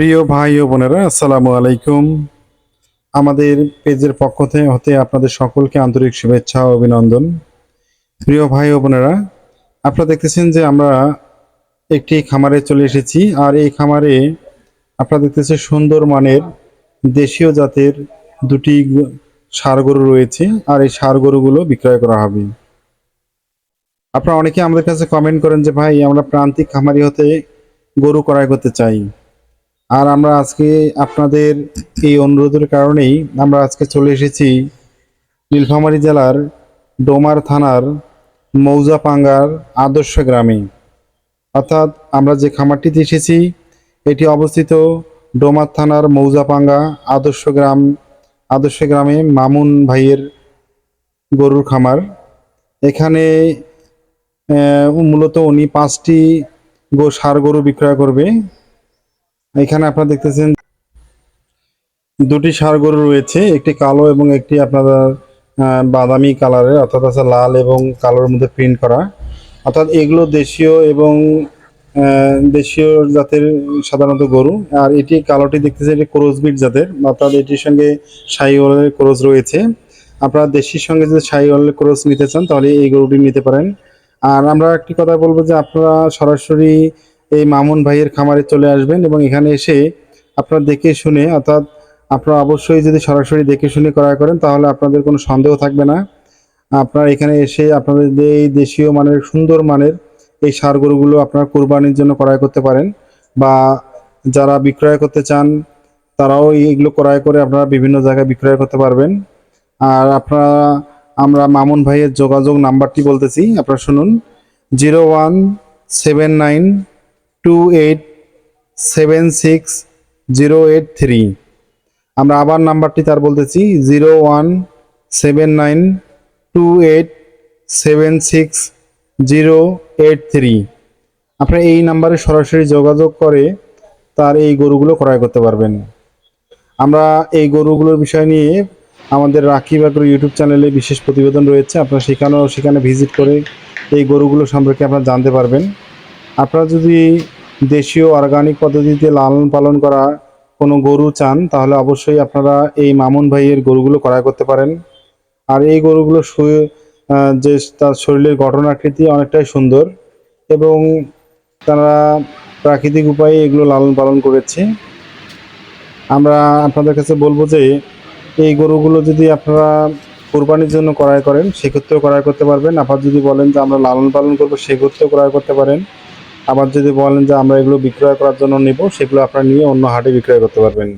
প্রিয় ভাই ও বোনেরা, আসসালামু আলাইকুম। আমাদের পেজের পক্ষ থেকে হতে আপনাদের সকলকে আন্তরিক শুভেচ্ছা ও অভিনন্দন। প্রিয় ভাই ও বোনেরা, আপনারা দেখতেছেন যে আমরা একটি খামারে চলে এসেছি, আর এই খামারে আপনারা দেখতেছেন সুন্দর মানের দেশীয় জাতের দুটি ষাঁড় গরু রয়েছে, আর এই ষাঁড় গরুগুলো বিক্রয় করা হবে। আপনারা অনেকে আমাদের কাছে কমেন্ট করেন যে, ভাই, আমরা প্রান্তিক খামারি হতে গরু ক্রয় করতে চাই। আর আমরা আজকে আপনাদের এই অনুরোধের কারণেই আমরা আজকে চলে এসেছি নীলফামারী জেলার ডোমার থানার মৌজাপাঙ্গার আদর্শ গ্রামে। অর্থাৎ আমরা যে খামারটিতে এসেছি, এটি অবস্থিত ডোমার থানার মৌজাপাঙ্গা আদর্শ গ্রাম, আদর্শ গ্রামে মামুন ভাইয়ের গরুর খামার। এখানে মূলত উনি পাঁচটি গো ষাঁড় গরু বিক্রয় করবে। এখানে আপনারা দেখতেছেন দুটি ষাঁড় গরু রয়েছে একটি কালো এবং একটি আপনার আহ, বাদামি কালারের অর্থাৎ আছে লাল এবং কালোর মধ্যে প্রিন্ট করা। অর্থাৎ এগুলো দেশীয় এবং দেশীয় জাতের সাধারণত গরু। আর এটি কালোটি দেখতেছে এটি ক্রোজবিট জাতের অর্থাৎ এটির সঙ্গে শাহিওয়ালের ক্রোজ রয়েছে। আপনারা দেশির সঙ্গে যদি শাহিওয়ালের ক্রোজ নিতে চান তাহলে এই গরুটি নিতে পারেন। আর আমরা একটি কথা বলব যে আপনারা সরাসরি এই মামুন ভাইয়ের খামারে চলে আসবেন এবং এখানে এসে আপনারা দেখে শুনে, অর্থাৎ আপনারা অবশ্যই যদি সরাসরি দেখে শুনে ক্রয় করেন, তাহলে আপনাদের কোনো সন্দেহ থাকবে না। আপনারা এখানে এসে আপনাদের এই দেশীয় মানের, সুন্দর মানের এই সার গরুগুলো আপনারা কোরবানির জন্য ক্রয় করতে পারেন বা যারা বিক্রয় করতে চান, তারাও এইগুলো ক্রয় করে আপনারা বিভিন্ন জায়গায় বিক্রয় করতে পারবেন। আর আপনারা, আমরা মামুন ভাইয়ের যোগাযোগ নাম্বারটি বলতেছি, আপনারা শুনুন, zero one seven nine two eight seven six zero eight three আমরা আবার নাম্বারটি তার বলতেছি zero one seven nine two eight seven six zero eight three আপনারা এই নাম্বারে সরাসরি যোগাযোগ করে তার এই গরুগুলো ক্রয় করতে পারবেন। আমরা এই গরুগুলোর বিষয় নিয়ে আমাদের রাকিব আগ্রো ইউটিউব চ্যানেলে বিশেষ প্রতিবেদন রয়েছে, আপনারা সেখানেও সেখানে ভিজিট করে এই গরুগুলো সম্পর্কে আপনারা জানতে পারবেন। আপনারা যদি দেশীয় অর্গানিক পদ্ধতিতে লালন পালন করা কোনো গরু চান, তাহলে অবশ্যই আপনারা এই মামুন ভাইয়ের গরুগুলো ক্রয় করতে পারেন। আর এই গরুগুলো যে তার শরীরের গঠন আকৃতি অনেকটাই সুন্দর এবং তারা প্রাকৃতিক উপায়ে এগুলো লালন পালন করেছে। আমরা আপনাদের কাছে বলব যে, এই গরুগুলো যদি আপনারা কোরবানির জন্য ক্রয় করেন, সেক্ষেত্রেও ক্রয় করতে পারবেন। আবার যদি বলেন যে আমরা লালন পালন করব, সেক্ষেত্রেও ক্রয় করতে পারেন। আবার যদি বলেন যে আমরা এগুলো বিক্রয় করার জন্য নিব, সেগুলো আপনারা নিয়ে অন্য হাটে বিক্রয় করতে পারবেন।